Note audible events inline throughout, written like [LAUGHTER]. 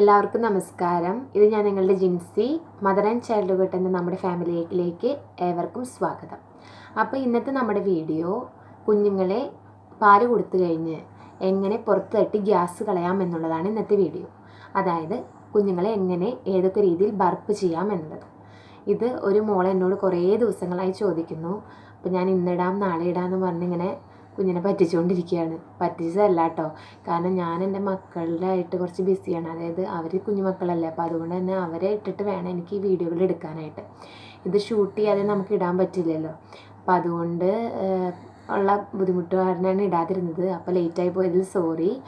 എല്ലാവർക്കും നമസ്കാരം. ഇത് ഞാൻ നിങ്ങളുടെ ജിൻസി മദർ ആൻഡ് ചൈൽഡ്ഹുഡ് എന്ന നമ്മുടെ ഫാമിലിയിലേക്ക് ഏവർക്കും സ്വാഗതം. അപ്പോൾ ഇന്നത്തെ നമ്മുടെ വീഡിയോ കുഞ്ഞുങ്ങളെ പാൽ കൊടുത്തു കഴിഞ്ഞ് എങ്ങനെ പുറത്ത് തട്ടി ഗ്യാസ് കളയാം എന്നുള്ളതാണ് ഇന്നത്തെ വീഡിയോ അതായത് കുഞ്ഞുങ്ങളെ എങ്ങനെ ഏതൊക്കെ രീതിയിൽ ബർപ്പ് ചെയ്യാം എന്നുള്ളത്. ഇത് ഒരു മോൾ എന്നോട് കുറേ ദിവസങ്ങളായി ചോദിക്കുന്നു. അപ്പോൾ ഞാൻ ഇന്നിടാം നാളെ ഇടാം എന്ന് പറഞ്ഞിങ്ങനെ കുഞ്ഞിനെ പറ്റിച്ചുകൊണ്ടിരിക്കുകയാണ് പറ്റിച്ചതല്ല കേട്ടോ കാരണം ഞാൻ എന്റെ മക്കളുടെ ആയിട്ട് കുറച്ച് ബിസിയാണ്. അതായത് അവർ കുഞ്ഞുമക്കളല്ലേ അപ്പോൾ അതുകൊണ്ട് തന്നെ അവരെ ഇട്ടിട്ട് വേണം എനിക്ക് ഈ വീഡിയോകൾ എടുക്കാനായിട്ട്. ഇത് ഷൂട്ട് ചെയ്യാതെ നമുക്ക് ഇടാൻ പറ്റില്ലല്ലോ. അപ്പോൾ അതുകൊണ്ട് ഉള്ള ബുദ്ധിമുട്ട് കാരണമാണ് ഇടാതിരുന്നത്. അപ്പോൾ ലേറ്റായി പോയതിൽ സോറി.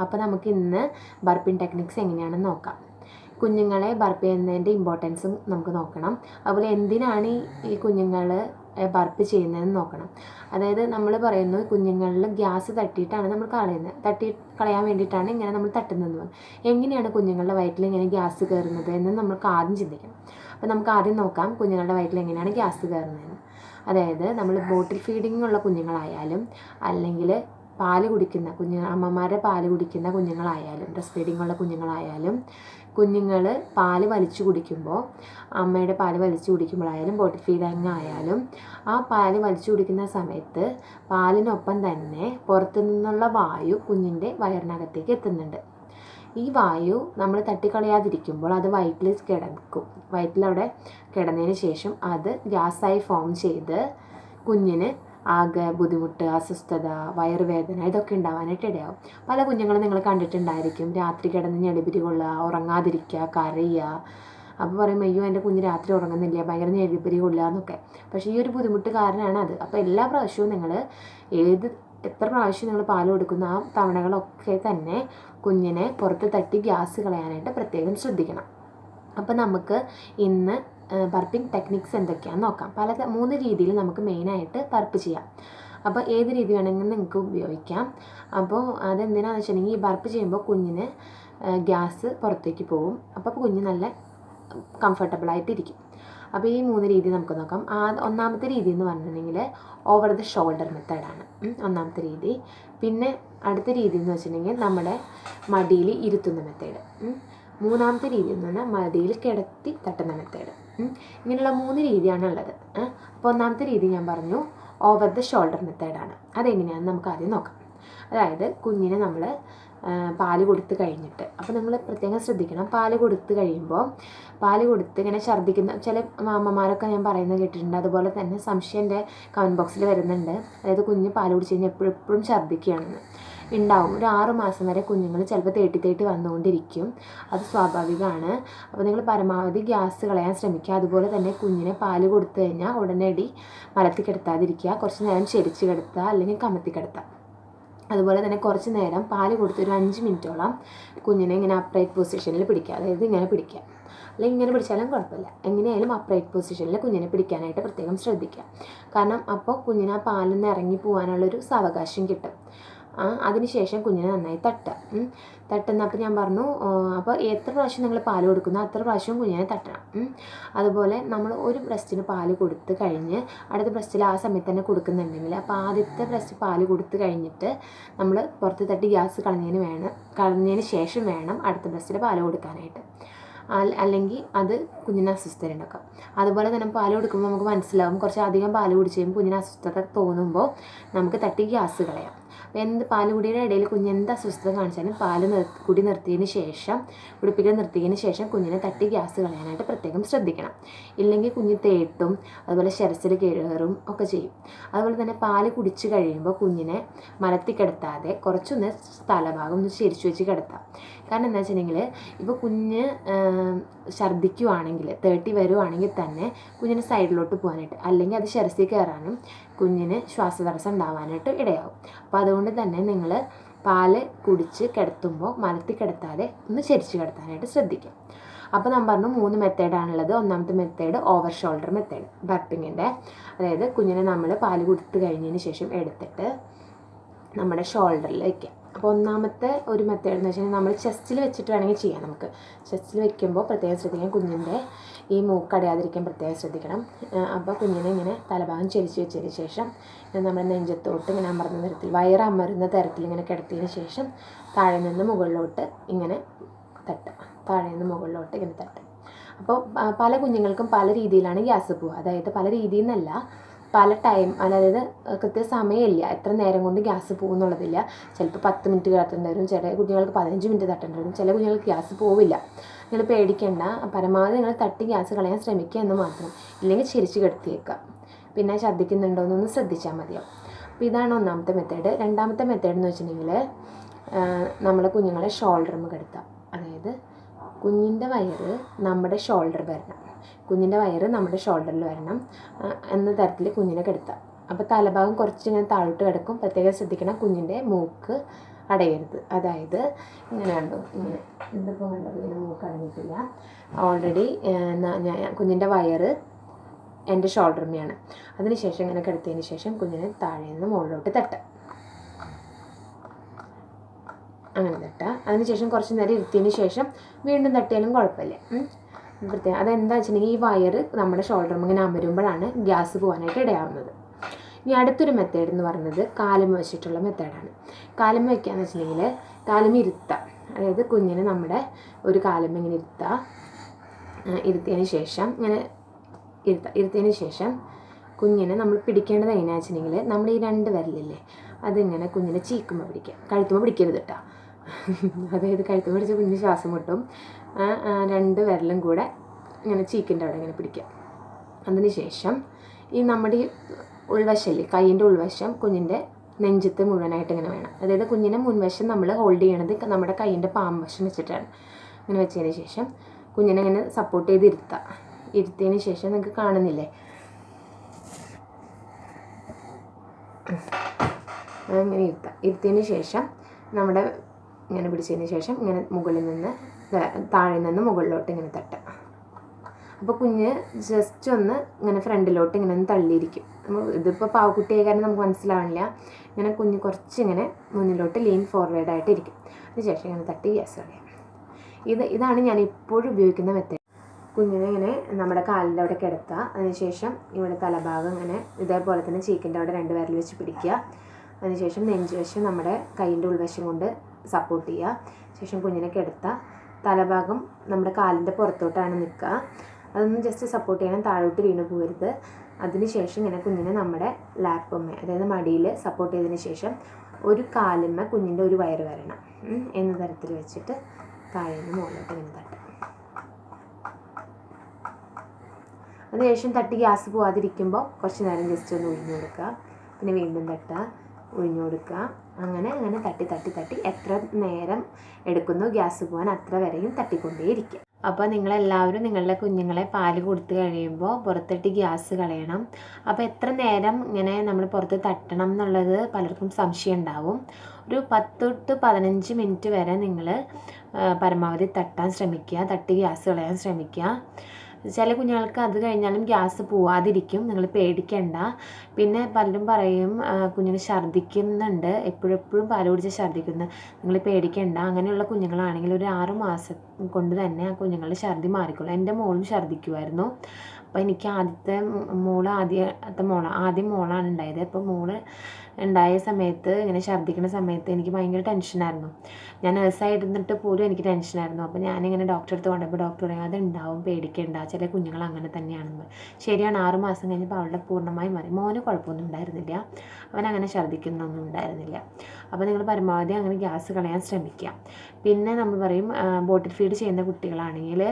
അപ്പോൾ നമുക്ക് ഇന്ന് ബർപ്പിൻ ടെക്നിക്സ് എങ്ങനെയാണെന്ന് നോക്കാം. കുഞ്ഞുങ്ങളെ ബർപ്പ് ചെയ്യുന്നതിന്റെ ഇമ്പോർട്ടൻസും നമുക്ക് നോക്കണം. അതുപോലെ എന്തിനാണ് ഈ- കുഞ്ഞുങ്ങൾ ബർപ്പ് ചെയ്യുന്നതെന്ന് നോക്കണം. അതായത് നമ്മൾ പറയുന്നു കുഞ്ഞുങ്ങളിൽ ഗ്യാസ് തട്ടിയിട്ടാണ് നമ്മൾ കളയുന്നത് തട്ടി കളയാൻ വേണ്ടിയിട്ടാണ് ഇങ്ങനെ നമ്മൾ തട്ടുന്നത്. എങ്ങനെയാണ് കുഞ്ഞുങ്ങളുടെ വയറ്റിൽ ഇങ്ങനെ ഗ്യാസ് കയറുന്നത് എന്ന് നമുക്ക് ആദ്യം ചിന്തിക്കണം. അപ്പോൾ നമുക്ക് ആദ്യം നോക്കാം കുഞ്ഞുങ്ങളുടെ വയറ്റിൽ എങ്ങനെയാണ് ഗ്യാസ് കയറുന്നതെന്ന് അതായത് നമ്മൾ ബോട്ടിൽ ഫീഡിംഗ് ഉള്ള കുഞ്ഞുങ്ങളായാലും അല്ലെങ്കിൽ പാൽ കുടിക്കുന്ന കുഞ്ഞു അമ്മമാരുടെ പാൽ കുടിക്കുന്ന കുഞ്ഞുങ്ങളായാലും ബ്രസ്റ്റ് ഫീഡിംഗ് ഉള്ള കുഞ്ഞുങ്ങളായാലും കുഞ്ഞുങ്ങൾ പാൽ വലിച്ചു കുടിക്കുമ്പോൾ അമ്മയുടെ പാൽ വലിച്ചു കുടിക്കുമ്പോഴായാലും ബോട്ടിൽ ഫീഡ് ആയാലും ആ പാൽ വലിച്ചു കുടിക്കുന്ന സമയത്ത് പാലിനൊപ്പം തന്നെ പുറത്തു നിന്നുള്ള വായു കുഞ്ഞിന്റെ വയറിനകത്തേക്ക് എത്തുന്നുണ്ട്. ഈ വായു നമ്മൾ തട്ടിക്കളയാതിരിക്കുമ്പോൾ അത് വയറ്റിൽ കിടക്കും. വയറ്റിലവിടെ കിടന്നതിന് ശേഷം അത് ഗ്യാസായി ഫോം ചെയ്ത് കുഞ്ഞിന് ആകെ ബുദ്ധിമുട്ട് അസ്വസ്ഥത വയറുവേദന ഇതൊക്കെ ഉണ്ടാവാനായിട്ട് ഇടയാവും. പല കുഞ്ഞുങ്ങളും നിങ്ങൾ കണ്ടിട്ടുണ്ടായിരിക്കും. രാത്രി കിടന്ന് ഞെളിപിരി കൊള്ളുക ഉറങ്ങാതിരിക്കുക കരയുക. അപ്പോൾ പറയും അയ്യോ എന്റെ കുഞ്ഞ് രാത്രി ഉറങ്ങുന്നില്ല ഭയങ്കര ഞെളിപിരി കൊള്ളുക എന്നൊക്കെ. പക്ഷേ ഈ ഒരു ബുദ്ധിമുട്ട് കാരണമാണ് അത്. അപ്പോൾ എല്ലാ പ്രാവശ്യവും നിങ്ങൾ ഏത് എത്ര പ്രാവശ്യം നിങ്ങൾ പാൽ കൊടുക്കുന്ന ആ തവണകളൊക്കെ തന്നെ കുഞ്ഞിനെ പുറത്ത് തട്ടി ഗ്യാസ് കളയാനായിട്ട് പ്രത്യേകം ശ്രദ്ധിക്കണം. അപ്പോൾ നമുക്ക് ഇന്ന് ബർപ്പിംഗ് ടെക്നിക്സ് എന്തൊക്കെയാണെന്ന് നോക്കാം. പല മൂന്ന് രീതിയിൽ നമുക്ക് മെയിനായിട്ട് പർപ്പ് ചെയ്യാം. അപ്പോൾ ഏത് രീതി വേണമെങ്കിലും നിങ്ങൾക്ക് ഉപയോഗിക്കാം. അപ്പോൾ അതെന്തിനാണെന്ന് വെച്ചിട്ടുണ്ടെങ്കിൽ ഈ ബർപ്പ് ചെയ്യുമ്പോൾ കുഞ്ഞിന് ഗ്യാസ് പുറത്തേക്ക് പോകും. അപ്പോൾ കുഞ്ഞ് നല്ല കംഫർട്ടബിൾ കംഫർട്ടബിളായിട്ടിരിക്കും അപ്പോൾ ഈ മൂന്ന് രീതി നമുക്ക് നോക്കാം. ആ ഒന്നാമത്തെ രീതി എന്ന് പറഞ്ഞിട്ടുണ്ടെങ്കിൽ ഓവർ ദ ഷോൾഡർ മെത്തേഡാണ് ഒന്നാമത്തെ രീതി. പിന്നെ അടുത്ത രീതി എന്ന് വെച്ചിട്ടുണ്ടെങ്കിൽ നമ്മുടെ മടിയിൽ ഇരുത്തുന്ന മെത്തേഡ് മൂന്നാമത്തെ രീതി എന്ന് പറഞ്ഞാൽ മടിയിൽ കിടത്തി തട്ടുന്ന മെത്തേഡ് ഇങ്ങനെയുള്ള മൂന്ന് രീതിയാണ് ഉള്ളത് അപ്പോൾ ഒന്നാമത്തെ രീതി ഞാൻ പറഞ്ഞു ഓവർ ദ ഷോൾഡർ മെത്തേഡാണ് അതെങ്ങനെയാണെന്ന് നമുക്ക് ആദ്യം നോക്കാം. അതായത് കുഞ്ഞിനെ നമ്മൾ പാൽ കൊടുത്ത് കഴിഞ്ഞിട്ട്. അപ്പോൾ നിങ്ങൾ പ്രത്യേകം ശ്രദ്ധിക്കണം. പാൽ കൊടുത്ത് കഴിയുമ്പോൾ പാൽ കൊടുത്ത് ഇങ്ങനെ ഛർദ്ദിക്കുന്ന ചില അമ്മമാരൊക്കെ ഞാൻ പറയുന്നത് കേട്ടിട്ടുണ്ട്. അതുപോലെ തന്നെ സംശയം എന്റെ കമന്റ് ബോക്സിൽ വരുന്നുണ്ട്. അതായത് കുഞ്ഞ് പാൽ കുടിച്ച് കഴിഞ്ഞാൽ എപ്പോഴും എപ്പോഴും ഛർദ്ദിക്കുകയാണെന്ന്. ഉണ്ടാവും. ഒരു ആറ് മാസം വരെ കുഞ്ഞുങ്ങൾ ചിലപ്പോൾ തേട്ടി തേട്ടി വന്നുകൊണ്ടിരിക്കും. അത് സ്വാഭാവികമാണ്. അപ്പോൾ നിങ്ങൾ പരമാവധി ഗ്യാസ് കളയാൻ ശ്രമിക്കുക. അതുപോലെ തന്നെ കുഞ്ഞിനെ പാൽ കൊടുത്തു കഴിഞ്ഞാൽ ഉടനടി മലത്തി കിടത്താതിരിക്കുക. കുറച്ച് നേരം ചെരിച്ച് കിടത്തുക അല്ലെങ്കിൽ കമത്തി കിടത്തുക അതുപോലെ തന്നെ കുറച്ച് നേരം പാൽ കൊടുത്ത് ഒരു അഞ്ച് മിനിറ്റോളം കുഞ്ഞിനെ ഇങ്ങനെ അപ്രൈറ്റ് പൊസിഷനിൽ പിടിക്കുക. അതായത് ഇങ്ങനെ പിടിക്കുക. അല്ലെങ്കിൽ ഇങ്ങനെ പിടിച്ചാലും കുഴപ്പമില്ല. എങ്ങനെയായാലും അപ്രൈറ്റ് പൊസിഷനിൽ കുഞ്ഞിനെ പിടിക്കാനായിട്ട് പ്രത്യേകം ശ്രദ്ധിക്കുക. കാരണം അപ്പോൾ കുഞ്ഞിന് ആ പാലിൽ നിന്ന് ഇറങ്ങി പോകാനുള്ളൊരു സാവകാശം കിട്ടും. അതിനുശേഷം കുഞ്ഞിനെ നന്നായി തട്ടുക തട്ടുന്ന തട്ടുന്നപ്പോൾ ഞാൻ പറഞ്ഞു അപ്പോൾ എത്ര പ്രാവശ്യം നിങ്ങൾ പാൽ കൊടുക്കുന്നു? അത്ര പ്രാവശ്യം കുഞ്ഞിനെ തട്ടണം. അതുപോലെ നമ്മൾ ഒരു ബ്രസ്റ്റിന് പാൽ കൊടുത്ത് കഴിഞ്ഞ് അടുത്ത ബ്രസ്റ്റിൽ ആ സമയത്ത് തന്നെ കൊടുക്കുന്നുണ്ടെങ്കിൽ അപ്പോൾ ആദ്യത്തെ ബ്രസ്റ്റ് പാൽ കൊടുത്ത് കഴിഞ്ഞിട്ട് നമ്മൾ പുറത്ത് തട്ടി ഗ്യാസ് കളഞ്ഞതിന് വേണം കളഞ്ഞതിന് ശേഷം വേണം അടുത്ത ബ്രസ്റ്റിൽ പാൽ കൊടുക്കാനായിട്ട്. അല്ലെങ്കിൽ അത് കുഞ്ഞിന് അസ്വസ്ഥതയുണ്ടാക്കാം. അതുപോലെ തന്നെ പാൽ കൊടുക്കുമ്പോൾ നമുക്ക് മനസ്സിലാവും കുറച്ച് അധികം പാൽ കുടിച്ച് കഴിയുമ്പോൾ കുഞ്ഞിന് അസ്വസ്ഥത തോന്നുമ്പോൾ നമുക്ക് തട്ടി ഗ്യാസ് കളയാം. അപ്പോൾ എന്ത് പാൽ കുടിയുടെ ഇടയിൽ കുഞ്ഞ് എന്ത് അസ്വസ്ഥത കാണിച്ചാലും പാൽ നിർ കുടി നിർത്തിയതിന് ശേഷം കുടിപ്പിക്കൽ നിർത്തിയതിന് ശേഷം കുഞ്ഞിനെ തട്ടി ഗ്യാസ് കളയാനായിട്ട് പ്രത്യേകം ശ്രദ്ധിക്കണം. ഇല്ലെങ്കിൽ കുഞ്ഞ് തേട്ടും അതുപോലെ ശരസിൽ കയറും ഒക്കെ ചെയ്യും. അതുപോലെ തന്നെ പാൽ കുടിച്ച് കഴിയുമ്പോൾ കുഞ്ഞിനെ മലത്തി കിടത്താതെ കുറച്ചൊന്ന് സ്ഥലഭാഗം ഒന്ന് ചിരിച്ചു വെച്ച് കിടത്താം. കാരണം എന്താ വെച്ചിട്ടുണ്ടെങ്കിൽ ഇപ്പോൾ കുഞ്ഞ് ഛർദ്ദിക്കുവാണെങ്കിൽ തേട്ടി വരുവാണെങ്കിൽ തന്നെ കുഞ്ഞിന് സൈഡിലോട്ട് പോകാനായിട്ട് അല്ലെങ്കിൽ അത് ശരസിൽ കയറാനും കുഞ്ഞിന് ശ്വാസതടസ്സം ഉണ്ടാവാനായിട്ട് ഇടയാവും അപ്പോൾ അതുകൊണ്ട് തന്നെ നിങ്ങൾ പാൽ കുടിച്ച് കിടത്തുമ്പോൾ മലത്തി കിടത്താതെ ഒന്ന് ചരിച്ച് കിടത്താനായിട്ട് ശ്രദ്ധിക്കുക അപ്പോൾ ഞാൻ പറഞ്ഞു മൂന്ന് മെത്തേഡാണുള്ളത് ഒന്നാമത്തെ മെത്തേഡ് ഓവർ ഷോൾഡർ മെത്തേഡ് ബർപ്പിങ്ങിന്റെ അതായത് കുഞ്ഞിനെ നമ്മൾ പാൽ കൊടുത്തു കഴിഞ്ഞതിന് ശേഷം എടുത്തിട്ട് നമ്മുടെ ഷോൾഡറിൽ വയ്ക്കുക അപ്പോൾ ഒന്നാമത്തെ ഒരു മെത്തേഡ് എന്ന് വെച്ചാൽ നമ്മൾ ചെസ്റ്റിൽ വെച്ചിട്ട് വേണമെങ്കിൽ ചെയ്യാം നമുക്ക്. ചെസ്റ്റിൽ വെക്കുമ്പോൾ പ്രത്യേകം ശ്രദ്ധിക്കണം കുഞ്ഞിന്റെ ഈ മൂക്കടയാതിരിക്കാൻ പ്രത്യേകം ശ്രദ്ധിക്കണം. അപ്പോൾ കുഞ്ഞിനെ ഇങ്ങനെ തലഭാഗം ചെരിച്ച് വെച്ചതിന് ശേഷം നമ്മുടെ നെഞ്ചത്തോട്ട് ഇങ്ങനെ അമർന്ന തരത്തിൽ വയറ് അമരുന്ന തരത്തിൽ ഇങ്ങനെ കിടത്തിയതിന് ശേഷം താഴെ നിന്ന് മുകളിലോട്ട് ഇങ്ങനെ തട്ടുക. താഴെ നിന്ന് മുകളിലോട്ട് ഇങ്ങനെ തട്ടുക. അപ്പോൾ പല കുഞ്ഞുങ്ങൾക്കും പല രീതിയിലാണ് ഗ്യാസ് പോവുക. അതായത് പല രീതിയിൽ നിന്നല്ല പല ടൈം അതായത് കൃത്യ സമയമില്ല എത്ര നേരം കൊണ്ട് ഗ്യാസ് പോകുന്നുള്ളതില്ല. ചിലപ്പോൾ പത്ത് മിനിറ്റ് തട്ടേണ്ടി വരും ചില കുഞ്ഞുങ്ങൾക്ക് പതിനഞ്ച് മിനിറ്റ് തട്ടേണ്ടി വരും ചില കുഞ്ഞുങ്ങൾക്ക് ഗ്യാസ് പോവില്ല. നിങ്ങൾ പേടിക്കേണ്ട. പരമാവധി നിങ്ങൾ തട്ടി ഗ്യാസ് കളയാൻ ശ്രമിക്കുക എന്ന് മാത്രം. ഇല്ലെങ്കിൽ ചിരിച്ച് കിടത്തിയേക്കുക. പിന്നെ ശ്രദ്ധിക്കുന്നുണ്ടോ എന്നൊന്ന് ശ്രദ്ധിച്ചാൽ മതിയാവും. അപ്പോൾ ഇതാണ് ഒന്നാമത്തെ മെത്തേഡ് രണ്ടാമത്തെ മെത്തേഡ് എന്ന് വെച്ചിട്ടുണ്ടെങ്കിൽ നമ്മൾ കുഞ്ഞുങ്ങളെ ഷോൾഡറിൽ കിടത്താം അതായത് കുഞ്ഞിന്റെ വയറ് നമ്മുടെ ഷോൾഡർ വരണം. കുഞ്ഞിന്റെ വയറ് നമ്മുടെ ഷോൾഡറിൽ വരണം. എന്ന തരത്തിൽ കുഞ്ഞിനെ കിടത്താം. അപ്പോൾ തലഭാഗം കുറച്ച് ഇങ്ങനെ താഴോട്ട് കിടക്കും. പ്രത്യേകം ശ്രദ്ധിക്കണം കുഞ്ഞിന്റെ മൂക്ക് അടയരുത്. അതായത് ഇങ്ങനെ ഇങ്ങനെ ഇതിപ്പോൾ വേണ്ടത് ഇങ്ങനെ മൂക്ക് അടഞ്ഞിട്ടില്ല. ഓൾറെഡി കുഞ്ഞിന്റെ വയറ് എന്റെ ഷോൾഡറിനെയാണ് അതിനുശേഷം ഇങ്ങനെ കിടത്തിയതിന് ശേഷം കുഞ്ഞിനെ താഴെ നിന്ന് മുകളിലോട്ട് തട്ടുക. അങ്ങനെ തട്ടുക. അതിനുശേഷം കുറച്ച് നേരം ഇരുത്തിയതിന് ശേഷം വീണ്ടും തട്ടിയാലും കുഴപ്പമില്ല. പ്രത്യേകം അതെന്താ വെച്ചിട്ടുണ്ടെങ്കിൽ ഈ വയറ് നമ്മുടെ ഷോൾഡർ ഇങ്ങനെ അമരുമ്പോഴാണ് ഗ്യാസ് പോകാനായിട്ട് ഇടയാവുന്നത്. ഇനി അടുത്തൊരു മെത്തേഡ് എന്ന് പറയുന്നത് കാലം വെച്ചിട്ടുള്ള മെത്തേഡാണ് കാലുമ വയ്ക്കുകയെന്ന് വെച്ചിട്ടുണ്ടെങ്കിൽ കാലം ഇരുത്താം. അതായത് കുഞ്ഞിന് നമ്മുടെ ഒരു കാലം ഇങ്ങനെ ഇരുത്താം. ഇരുത്തിയതിന് ശേഷം ഇങ്ങനെ ഇരുത്താം. ഇരുത്തിയതിന് ശേഷം കുഞ്ഞിനെ നമ്മൾ പിടിക്കേണ്ടത് എങ്ങനെയാണെന്ന് വെച്ചിട്ടുണ്ടെങ്കിൽ നമ്മുടെ ഈ രണ്ട് വിരലില്ലേ അതിങ്ങനെ കുഞ്ഞിനെ ചീക്കുമ്പോൾ പിടിക്കുക കഴുത്തുമ്പോൾ പിടിക്കരുത് കേട്ടോ [LAUGHS] അതായത് കഴുത്ത് പിടിച്ച കുഞ്ഞ് ശ്വാസം മുട്ടും. രണ്ട് വിരലും കൂടെ ഇങ്ങനെ ചീക്കിന്റെ അവിടെ ഇങ്ങനെ പിടിക്കുക. അതിന് ശേഷം ഈ നമ്മുടെ ഈ ഉൾവശമില്ലേ കൈയിന്റെ ഉൾവശം കുഞ്ഞിന്റെ നെഞ്ചത്ത് മുഴുവനായിട്ട് ഇങ്ങനെ വേണം. അതായത് കുഞ്ഞിനെ മുൻവശം നമ്മൾ ഹോൾഡ് ചെയ്യണത് നമ്മുടെ കൈയിന്റെ പാമ്പശം വെച്ചിട്ടാണ്. ഇങ്ങനെ വെച്ചതിന് ശേഷം കുഞ്ഞിനെ ഇങ്ങനെ സപ്പോർട്ട് ചെയ്ത് ഇരുത്താം ഇരുത്തിയതിന് ശേഷം നിങ്ങൾക്ക് കാണുന്നില്ലേ? ഇങ്ങനെ ഇരുത്താം ഇരുത്തിയതിന് ശേഷം നമ്മുടെ ഇങ്ങനെ പിടിച്ചതിന് ശേഷം ഇങ്ങനെ മുകളിൽ നിന്ന് താഴെ നിന്ന് മുകളിലോട്ട് ഇങ്ങനെ തട്ടുക. അപ്പോൾ കുഞ്ഞ് ജസ്റ്റ് ഒന്ന് ഇങ്ങനെ ഫ്രണ്ടിലോട്ട് ഇങ്ങനെ ഒന്ന് തള്ളിയിരിക്കും. നമ്മൾ ഇതിപ്പോൾ പാവക്കുട്ടിയായ കാരണം നമുക്ക് മനസ്സിലാവണില്ല. ഇങ്ങനെ കുഞ്ഞ് കുറച്ച് ഇങ്ങനെ മുന്നിലോട്ട് ലീൻ ഫോർവേഡായിട്ട് ഇരിക്കും അതിനുശേഷം ഇങ്ങനെ തട്ടി ഗ്യാസ് കളയാം ഇത് ഇതാണ് ഞാൻ ഇപ്പോഴും ഉപയോഗിക്കുന്ന മെത്തേഡ് കുഞ്ഞിനെ ഇങ്ങനെ നമ്മുടെ കാലിന്റെ അവിടെ കിടത്തുക. അതിനുശേഷം ഇവിടെ തലഭാഗം ഇങ്ങനെ ഇതേപോലെ തന്നെ ചീക്കിന്റെ അവിടെ രണ്ട് വിരൽ വെച്ച് പിടിക്കുക. അതിനുശേഷം നെഞ്ചുവശം നമ്മുടെ കൈയിന്റെ ഉൾവശം കൊണ്ട് സപ്പോർട്ട് ചെയ്യുക. ശേഷം കുഞ്ഞിനെ കിടത്തുക തലഭാഗം നമ്മുടെ കാലിന്റെ പുറത്തോട്ടാണ് നിൽക്കുക. അതൊന്ന് ജസ്റ്റ് സപ്പോർട്ട് ചെയ്യണം. താഴോട്ട് വീണ് പോകരുത്. അതിനുശേഷം ഇങ്ങനെ കുഞ്ഞിനെ നമ്മുടെ ലാപ്പമ്മ അതായത് മടിയിൽ സപ്പോർട്ട് ചെയ്തതിന് ശേഷം ഒരു കാലിന്മ കുഞ്ഞിന്റെ ഒരു വയറ് വരണം. എന്ന തരത്തിൽ വെച്ചിട്ട് താഴെ നിന്ന് മുകളിലോട്ട് ഇങ്ങനെ തട്ടുക. അതിനുശേഷം തട്ടി ഗ്യാസ് പോവാതിരിക്കുമ്പോൾ കുറച്ച് നേരം ജസ്റ്റ് ഒന്ന് ഒഴിഞ്ഞു കൊടുക്കുക. പിന്നെ വീണ്ടും തട്ടുക. ഒഴിഞ്ഞു കൊടുക്കുക. അങ്ങനെ അങ്ങനെ തട്ടി തട്ടി തട്ടി എത്ര നേരം എടുക്കുന്നു ഗ്യാസ് പോകാൻ അത്ര വരെയും തട്ടിക്കൊണ്ടേയിരിക്കുക അപ്പോൾ നിങ്ങളെല്ലാവരും നിങ്ങളുടെ കുഞ്ഞുങ്ങളെ പാൽ കൊടുത്തു കഴിയുമ്പോൾ പുറത്തിട്ട് ഗ്യാസ് കളയണം. അപ്പോൾ എത്ര നേരം ഇങ്ങനെ നമ്മൾ പുറത്ത് തട്ടണം എന്നുള്ളത് പലർക്കും സംശയം ഉണ്ടാവും. ഒരു പത്ത് തൊട്ട് പതിനഞ്ച് മിനിറ്റ് വരെ നിങ്ങൾ പരമാവധി തട്ടാൻ ശ്രമിക്കുക തട്ടി ഗ്യാസ് കളയാൻ ശ്രമിക്കുക. ചില കുഞ്ഞുങ്ങൾക്ക് അത് കഴിഞ്ഞാലും ഗ്യാസ് പോവാതിരിക്കും. നിങ്ങൾ പേടിക്കണ്ട. പിന്നെ പലരും പറയും കുഞ്ഞിന് ഛർദ്ദിക്കുന്നുണ്ട്. എപ്പോഴെപ്പോഴും എപ്പോഴും പാൽ കുടിച്ച് ഛർദ്ദിക്കുന്നു. നിങ്ങൾ പേടിക്കണ്ട. അങ്ങനെയുള്ള കുഞ്ഞുങ്ങളാണെങ്കിൽ ഒരു ആറ് മാസം കൊണ്ട് തന്നെ ആ കുഞ്ഞുങ്ങളുടെ ഛർദ്ദി മാറിക്കോളും. എന്റെ മോളും ഛർദ്ദിക്കുമായിരുന്നു അപ്പോൾ എനിക്ക് ആദ്യത്തെ മോൾ ആദ്യത്തെ മോള ആദ്യം മോളാണ് ഉണ്ടായത്. അപ്പോൾ മോൾ ഉണ്ടായ സമയത്ത് ഇങ്ങനെ ഛർദ്ദിക്കുന്ന സമയത്ത് എനിക്ക് ഭയങ്കര ടെൻഷനായിരുന്നു ഞാൻ നഴ്സായിരുന്നിട്ട് പോലും എനിക്ക് ടെൻഷനായിരുന്നു അപ്പോൾ ഞാനിങ്ങനെ ഡോക്ടറെ അടുത്ത് കൊണ്ടപ്പോൾ ഡോക്ടർ പറയും അതുണ്ടാവും പേടിക്കേണ്ട. ചില കുഞ്ഞുങ്ങൾ അങ്ങനെ തന്നെയാണെന്ന്. ശരിയാണ് ആറ് മാസം കഴിഞ്ഞപ്പോൾ അവളുടെ പൂർണമായി മാറി. മോന് കുഴപ്പമൊന്നും ഉണ്ടായിരുന്നില്ല. അവൻ അങ്ങനെ ഛർദ്ദിക്കുന്നൊന്നും ഉണ്ടായിരുന്നില്ല. അപ്പോൾ നിങ്ങൾ പരമാവധി അങ്ങനെ ഗ്യാസ് കളയാൻ ശ്രമിക്കുക. പിന്നെ നമ്മൾ പറയും ബോട്ടിൽ ഫീഡ് ചെയ്യുന്ന കുട്ടികളാണെങ്കിൽ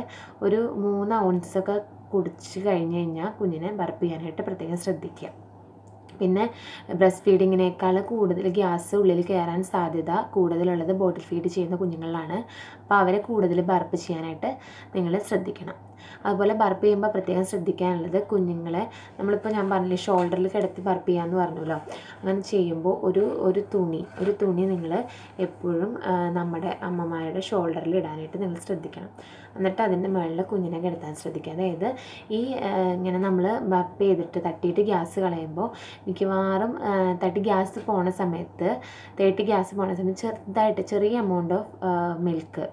ഒരു മൂന്ന് ഔൺസൊക്കെ കുടിച്ച് കഴിഞ്ഞ് കഴിഞ്ഞാൽ കുഞ്ഞിനെ ബർപ്പ് ചെയ്യാനായിട്ട് പ്രത്യേകം ശ്രദ്ധിക്കുക. പിന്നെ ബ്രസ്റ്റ് ഫീഡിങ്ങിനേക്കാൾ കൂടുതൽ ഗ്യാസ് ഉള്ളിൽ കയറാൻ സാധ്യത കൂടുതലുള്ളത് ബോട്ടിൽ ഫീഡ് ചെയ്യുന്ന കുഞ്ഞുങ്ങളിലാണ്. അപ്പോൾ അവരെ കൂടുതൽ ബർപ്പ് ചെയ്യാനായിട്ട് നിങ്ങൾ ശ്രദ്ധിക്കണം. അതുപോലെ ബർപ്പ് ചെയ്യുമ്പോൾ പ്രത്യേകം ശ്രദ്ധിക്കാനുള്ളത് കുഞ്ഞുങ്ങളെ നമ്മളിപ്പോൾ ഞാൻ പറഞ്ഞില്ലേ ഷോൾഡറിൽ കിടത്തി ബർപ്പ് ചെയ്യാമെന്ന് പറഞ്ഞല്ലോ. അങ്ങനെ ചെയ്യുമ്പോൾ ഒരു ഒരു തുണി ഒരു തുണി നിങ്ങൾ എപ്പോഴും നമ്മുടെ അമ്മമാരുടെ ഷോൾഡറിൽ ഇടാനായിട്ട് നിങ്ങൾ ശ്രദ്ധിക്കണം. എന്നിട്ട് അതിന്റെ മുകളിൽ കുഞ്ഞിനെ കിടത്താൻ ശ്രദ്ധിക്കുക. അതായത് ഈ ഇങ്ങനെ നമ്മൾ ബപ്പ് ചെയ്തിട്ട് തട്ടിയിട്ട് ഗ്യാസ് കളയുമ്പോൾ മിക്കവാറും തട്ടി ഗ്യാസ് പോണ സമയത്ത് തേട്ടി ഗ്യാസ് പോണ സമയത്ത് ചെറുതായിട്ട് ചെറിയ എമൗണ്ട് ഓഫ് മിൽക്ക്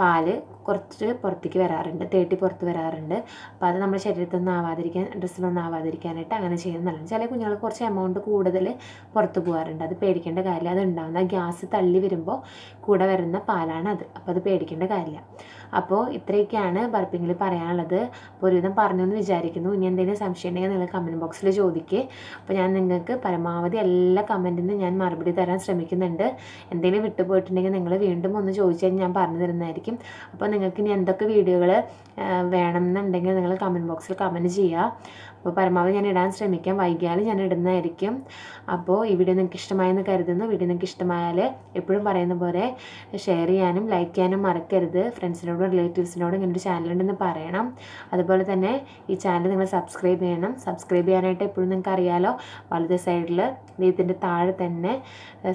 പാൽ കുറച്ച് പുറത്തേക്ക് വരാറുണ്ട് തേട്ടി പുറത്ത് വരാറുണ്ട്. അപ്പോൾ അത് നമ്മുടെ ശരീരത്തൊന്നും ആവാതിരിക്കാൻ ഡ്രസ്സിലൊന്നും ആവാതിരിക്കാനായിട്ട് അങ്ങനെ ചെയ്യുന്നത് നല്ലതാണ്. ചില കുഞ്ഞുങ്ങൾക്ക് കുറച്ച് എമൗണ്ട് കൂടുതൽ പുറത്ത് പോകാറുണ്ട്. അത് പേടിക്കേണ്ട കാര്യമില്ല. അത് ഉണ്ടാകുന്ന ഗ്യാസ് തള്ളി വരുമ്പോൾ കൂടെ വരുന്ന പാലാണ് അത്. അപ്പോൾ അത് പേടിക്കേണ്ട കാര്യമില്ല. അപ്പോൾ ഇത്രയൊക്കെയാണ് ബർപ്പിങ്ങിൽ പറയാനുള്ളത്. അപ്പോൾ ഒരുവിധം പറഞ്ഞു എന്ന് വിചാരിക്കുന്നു. ഇനി എന്തെങ്കിലും സംശയം ഉണ്ടെങ്കിൽ നിങ്ങൾ കമന്റ് ബോക്സിൽ ചോദിക്കുക അപ്പോൾ ഞാൻ നിങ്ങൾക്ക് പരമാവധി എല്ലാ കമന്റിനും ഞാൻ മറുപടി തരാൻ ശ്രമിക്കുന്നുണ്ട്. എന്തെങ്കിലും വിട്ടുപോയിട്ടുണ്ടെങ്കിൽ നിങ്ങൾ വീണ്ടും ഒന്ന് ചോദിച്ചാൽ ഞാൻ പറഞ്ഞു തരുന്നതായിരിക്കും. അപ്പോൾ നിങ്ങൾക്ക് ഇനി എന്തൊക്കെ വീഡിയോകൾ വേണമെന്നുണ്ടെങ്കിൽ നിങ്ങൾ കമന്റ് ബോക്സിൽ കമന്റ് ചെയ്യുക അപ്പോൾ പരമാവധി ഞാൻ ഇടാൻ ശ്രമിക്കാം. വൈകിയാൽ ഞാൻ ഇടുന്നതായിരിക്കും. അപ്പോൾ ഈ വീഡിയോ നിങ്ങൾക്ക് ഇഷ്ടമായെന്ന് കരുതുന്നു. വീഡിയോ നിങ്ങൾക്ക് ഇഷ്ടമായാൽ എപ്പോഴും പറയുന്ന പോലെ ഷെയർ ചെയ്യാനും ലൈക്ക് ചെയ്യാനും മറക്കരുത്. ഫ്രണ്ട്സിനോടും റിലേറ്റീവ്സിനോടും ഇങ്ങനൊരു ചാനലുണ്ടെന്ന് പറയണം. അതുപോലെ തന്നെ ഈ ചാനൽ നിങ്ങൾ സബ്സ്ക്രൈബ് ചെയ്യണം. സബ്സ്ക്രൈബ് ചെയ്യാനായിട്ട് എപ്പോഴും നിങ്ങൾക്ക് അറിയാലോ വലത് സൈഡിൽ ഇതിന്റെ താഴെ തന്നെ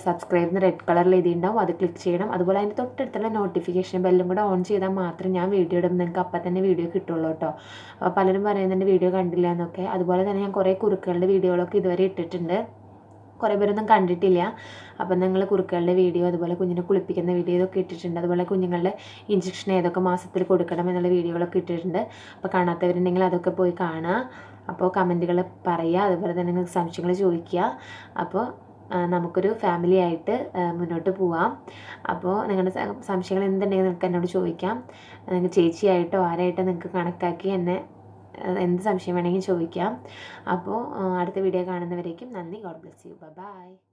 സബ്സ്ക്രൈബ് എന്ന് റെഡ് കളറിൽ എഴുതിയിട്ടുണ്ടാവും. അത് ക്ലിക്ക് ചെയ്യണം. അതുപോലെ അതിന്റെ തൊട്ടടുത്തുള്ള നോട്ടിഫിക്കേഷൻ ബെല്ലും കൂടെ ഓൺ ചെയ്താൽ മാത്രം ഞാൻ വീഡിയോ ഇടുമ്പോൾ നിങ്ങൾക്ക് അപ്പം തന്നെ വീഡിയോ കിട്ടുള്ളൂ കേട്ടോ. അപ്പോൾ പലരും പറയുന്നുണ്ട് വീഡിയോ കണ്ടില്ല എന്നൊക്കെ. അതുപോലെ തന്നെ ഞാൻ കുറേ കുറുക്കുകളുടെ വീഡിയോകളൊക്കെ ഇതുവരെ ഇട്ടിട്ടുണ്ട്. കുറേ പേരൊന്നും കണ്ടിട്ടില്ല. അപ്പം നിങ്ങൾ കുറുക്കളുടെ വീഡിയോ അതുപോലെ കുഞ്ഞിനെ കുളിപ്പിക്കുന്ന വീഡിയോ ഇതൊക്കെ ഇട്ടിട്ടുണ്ട്. അതുപോലെ കുഞ്ഞുങ്ങളുടെ ഇഞ്ചക്ഷൻ ഏതൊക്കെ മാസത്തിൽ കൊടുക്കണം എന്നുള്ള വീഡിയോകളൊക്കെ ഇട്ടിട്ടുണ്ട്. അപ്പോൾ കാണാത്തവരുണ്ടെങ്കിൽ അതൊക്കെ പോയി കാണുക. അപ്പോൾ കമന്റുകൾ പറയുക. അതുപോലെ തന്നെ നിങ്ങൾക്ക് സംശയങ്ങൾ ചോദിക്കുക. അപ്പോൾ നമുക്കൊരു ഫാമിലി ആയിട്ട് മുന്നോട്ട് പോവാം. അപ്പോൾ നിങ്ങളുടെ സംശയങ്ങൾ എന്തുണ്ടെങ്കിൽ നിങ്ങൾക്ക് എന്നോട് ചോദിക്കാം. നിങ്ങൾക്ക് ചേച്ചിയായിട്ടോ ആരായിട്ടോ നിങ്ങൾക്ക് കണക്കാക്കി എന്നെ എന്ത് സംശയം വേണമെങ്കിലും ചോദിക്കാം. അപ്പോൾ അടുത്ത വീഡിയോ കാണുന്നവരേക്കും നന്ദി. God bless you by